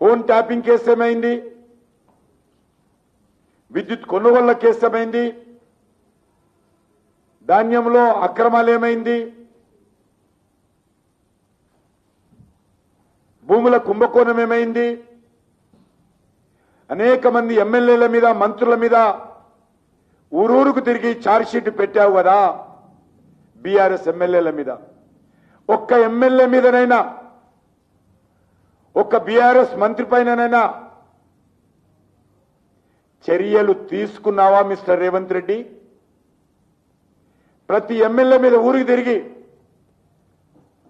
Phone tapping case ఏమైంది? విద్యుత్ కొనుగోళ్ళ case ఏమైంది? ధాన్యంలో అక్రమాలు ఏమైంది? భూముల కుంభకోణం ఏమైంది? అనేక మంది ఎమ్మెల్యేల మీద మంత్రుల మీద ఊరూరుకు తిరిగి ఛార్జ్షీట్ పెట్టావు కదా బీఆర్ఎస్ ఎమ్మెల్యేల మీద. ఒక్క ఎమ్మెల్యే మీదనైనా ఒక్క బీఆర్ఎస్ మంత్రి పైననైనా చర్యలు తీసుకున్నావా మిస్టర్ రేవంత్ రెడ్డి? ప్రతి ఎమ్మెల్యే మీద ఊరికి తిరిగి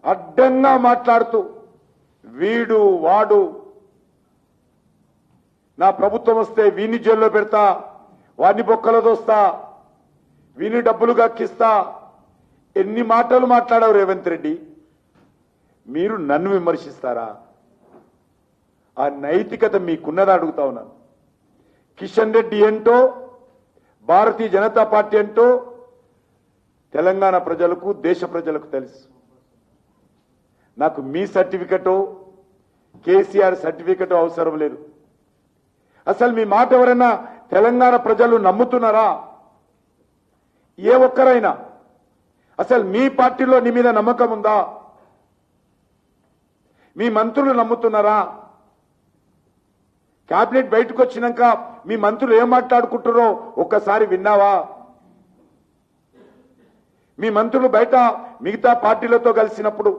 అడ్డంగా మాట్లాడుతూ వీడు వాడు నా ప్రభుత్వం వస్తే వీని జైల్లో పెడతా వాడిని బొక్కలో దోస్తా వీని డబ్బులు గక్కిస్తా ఎన్ని మాటలు మాట్లాడావు రేవంత్ రెడ్డి? మీరు నన్ను విమర్శిస్తారా? ఆ నైతికత మీకున్నదా అడుగుతా ఉన్నాను. కిషన్ రెడ్డి ఏంటో భారతీయ జనతా పార్టీ ఏంటో తెలంగాణ ప్రజలకు దేశ ప్రజలకు తెలుసు. నాకు మీ సర్టిఫికెటో కేసీఆర్ సర్టిఫికెట్ అవసరం లేదు. అసలు మీ మాట ఎవరైనా తెలంగాణ ప్రజలు నమ్ముతున్నారా? ఏ ఒక్కరైనా. అసలు మీ పార్టీలో నీ మీద నమ్మకం ఉందా? మీ మంత్రులు నమ్ముతున్నారా? కేబినెట్ బయటకు వచ్చినాక మీ మంత్రులు ఏం మాట్లాడుకుంటారో ఒక్కసారి విన్నావా? మీ మంత్రులు బయట మిగతా పార్టీలతో కలిసినప్పుడు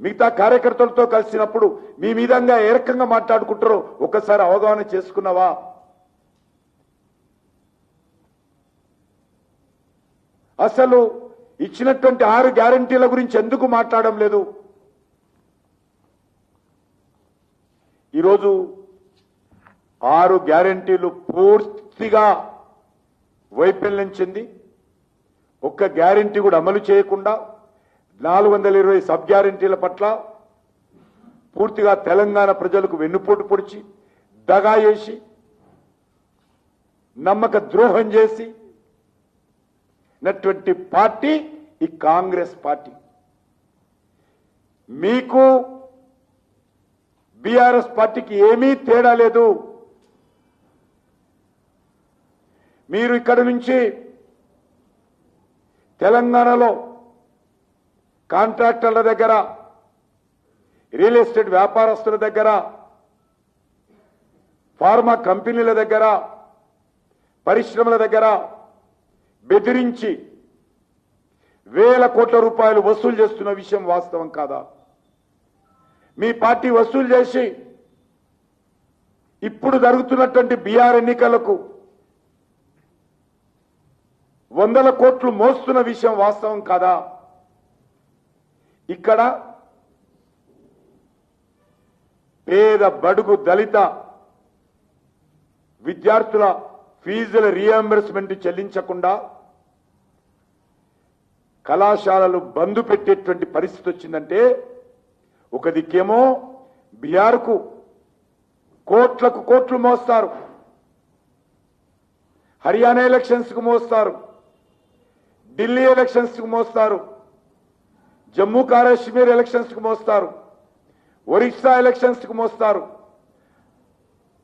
మిగతా కార్యకర్తలతో కలిసినప్పుడు మీ విధంగా ఏ రకంగా మాట్లాడుకుంటారో ఒక్కసారి అవగాహన చేసుకున్నావా? అసలు ఇచ్చినటువంటి ఆరు గ్యారంటీల గురించి ఎందుకు మాట్లాడడం లేదు? ఈరోజు ఆరు గ్యారంటీలు పూర్తిగా వైఫల్యం చెంది ఒక్క గ్యారంటీ కూడా అమలు చేయకుండా నాలుగు వందల ఇరవై సబ్ గ్యారంటీల పట్ల పూర్తిగా తెలంగాణ ప్రజలకు వెన్నుపోటు పొడిచి దగా చేసి నమ్మక ద్రోహం చేసి నటువంటి పార్టీ ఈ కాంగ్రెస్ పార్టీ. మీకు బీఆర్ఎస్ పార్టీకి ఏమీ తేడా లేదు. మీరు ఇక్కడ నుంచి తెలంగాణలో కాంట్రాక్టర్ల దగ్గర రియల్ ఎస్టేట్ వ్యాపారస్తుల దగ్గర ఫార్మా కంపెనీల దగ్గర పరిశ్రమల దగ్గర బెదిరించి వేల కోట్ల రూపాయలు వసూలు చేస్తున్న విషయం వాస్తవం కాదా? మీ పార్టీ వసూలు చేసి ఇప్పుడు జరుగుతున్నటువంటి బీఆర్ ఎన్నికలకు వందల కోట్లు మోస్తున్న విషయం వాస్తవం కాదా? ఇక్కడ పేద బడుగు దళిత విద్యార్థుల ఫీజుల రీఎంబర్స్మెంట్ చెల్లించకుండా కళాశాలలు బంద్ పెట్టేటువంటి పరిస్థితి వచ్చిందంటే ఒక దిక్కేమో బీహార్కు కోట్లకు కోట్లు మోస్తారు. హర్యానా ఎలక్షన్స్కు మోస్తారు. ఢిల్లీ ఎలక్షన్స్కు మోస్తారు. జమ్మూ కాశ్మీర్ ఎలక్షన్స్కు మోస్తారు. ఒరిస్సా ఎలక్షన్స్కు మోస్తారు.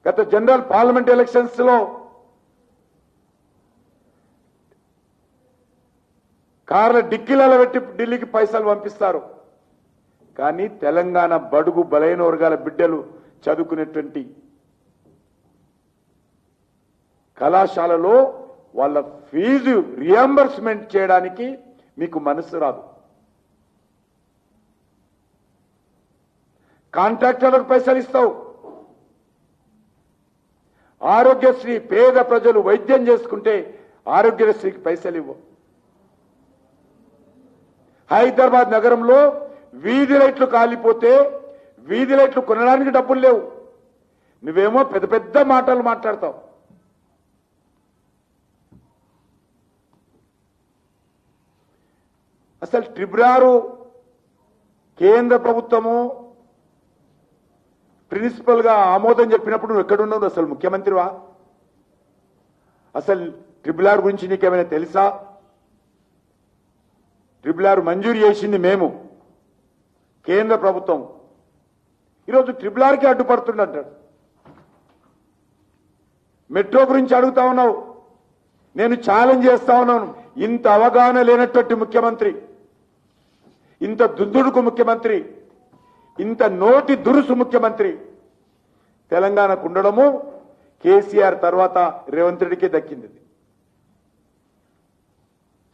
గత జనరల్ పార్లమెంట్ ఎలక్షన్స్లో కార్ల డిక్కీలలో పెట్టి ఢిల్లీకి పైసలు పంపిస్తారు. కానీ తెలంగాణ బడుగు బలైన వర్గాల బిడ్డలు చదువుకునేటువంటి కళాశాలలో వాళ్ళ ఫీజు రియంబర్స్మెంట్ చేయడానికి మీకు మనసు రాదు. కాంట్రాక్టర్లకు పైసలు ఇస్తావు. ఆరోగ్యశ్రీ పేద ప్రజలు వైద్యం చేసుకుంటే ఆరోగ్యశ్రీకి పైసలు ఇవ్వవు హైదరాబాద్ నగరంలో వీధి లైట్లు కాలిపోతే వీధి లైట్లు కొనడానికి డబ్బులు లేవు. నువ్వేమో పెద్ద పెద్ద మాటలు మాట్లాడతావు. అసలు ట్రిబ్యునారు కేంద్ర ప్రభుత్వము ప్రిన్సిపల్గా ఆమోదం చెప్పినప్పుడు నువ్వు ఎక్కడున్నావు అసలు ముఖ్యమంత్రివా? అసలు ట్రిబులార్ గురించి నీకేమైనా తెలుసా? ట్రిబులార్ మంజూరు చేసింది మేము కేంద్ర ప్రభుత్వం. ఈరోజు ట్రిపుల్ ఆర్కి అడ్డుపడుతుండంటాడు మెట్రో గురించి అడుగుతా ఉన్నావు. నేను ఛాలెంజ్ చేస్తా ఉన్నాను. ఇంత అవగాహన లేనటువంటి ముఖ్యమంత్రి. ఇంత దుద్దుడుకు ముఖ్యమంత్రి ఇంత నోటి దురుసు ముఖ్యమంత్రి. తెలంగాణకు ఉండడము కేసీఆర్ తర్వాత రేవంత్ రెడ్డికి దక్కింది.